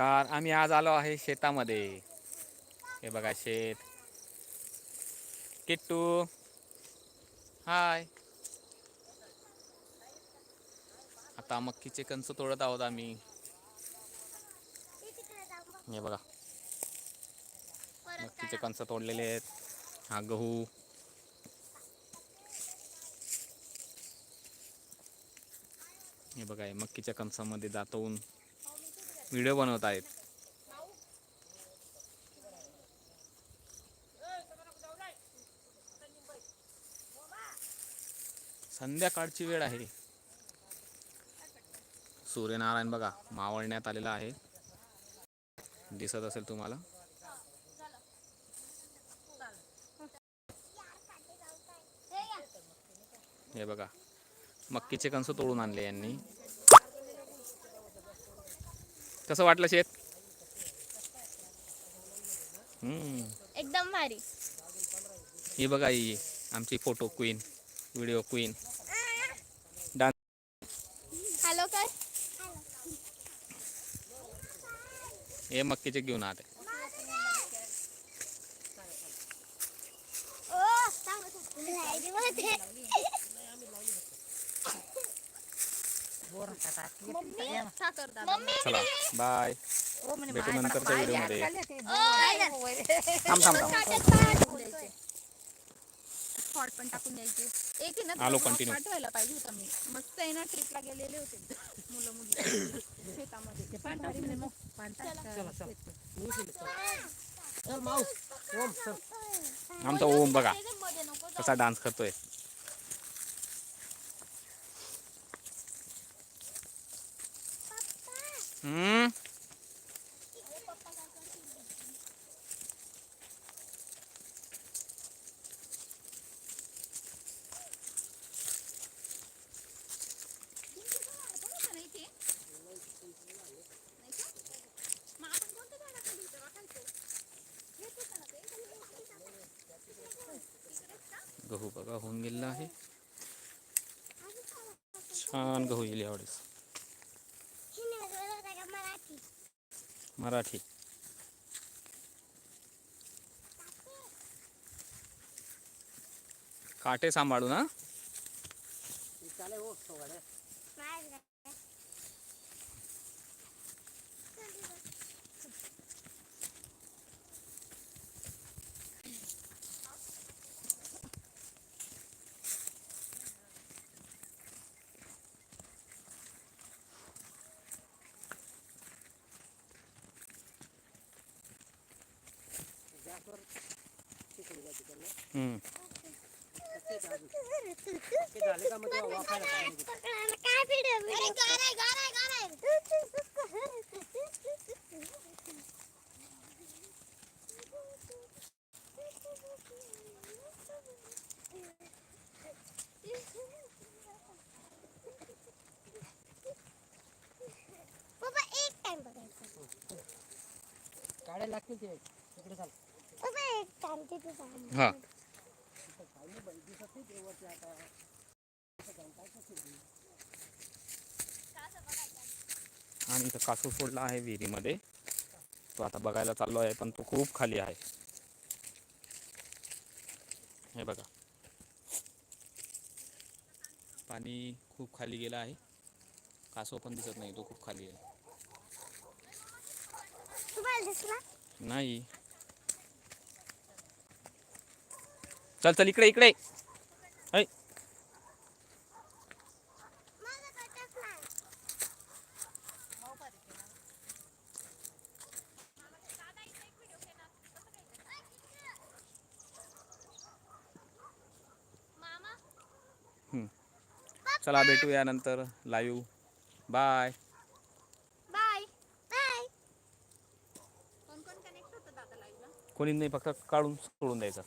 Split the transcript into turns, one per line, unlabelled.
नमस्कार आम्ही आज आलो आहे शेतामध्ये. हे बघा शेत. किट्टू. हाय. आता मक्कीचे कंच तोडत आहोत आम्ही. हे बघा. मक्कीचे कंच तोडलेले आहेत. हा गहू. हे बघा मक्कीच्या कंचामध्ये दातवून व्हिडिओ बनवत आहेत. संध्याकाळची वेळ आहे. सूर्यनारायण बघा मावळण्यात आलेला आहे. दिसत असेल तुम्हाला? हे बघा मक्कीचे कणसं तोडून आणले यांनी. कसं वाटलं शेत? हम्म.
एकदम भारी.
ही बघा ही आमची photo queen video queen dance
hello कर
हे मक्कीचे घेऊन आले चला बाय भेटू नंतरच्या व्हिडिओमध्ये. थांब थांब थांब
हॉट पण टाकून द्यायचे. एक आहे ना
आलो
तो
continue.
पाठवायला पाहिजे होता मी. मस्त आहे ना ट्रिपला गेलेले होते. मुलं मुली. शेतामध्ये.
आमचा ओम बघा. कसा डान्स करतोय.
ते?
गहू बघा होऊन गेलेला आहे छान गहू येईल यावेळेस मराठी. काटे सांभाळू ना
गाड्या लागतील ते. तिकडे चाल.
हा. आणि इथं कासू सोडला आहे विहिरीमध्ये. तो आता बघायला चाललो आहे पण तो खूप खाली आहे. हे बघा. पाणी खूप खाली गेलं आहे. कासव पण दिसत नाही तो खूप खाली आहे. नाही. चल चल इकडे इकडे. ऐ. चला भेटूया नंतर लाईव्ह बाय
बाय बाय
कोण कोण कनेक्ट होतं दादा लाईव्हला
कोणी नाही फक्त काढून सोडून द्यायचं.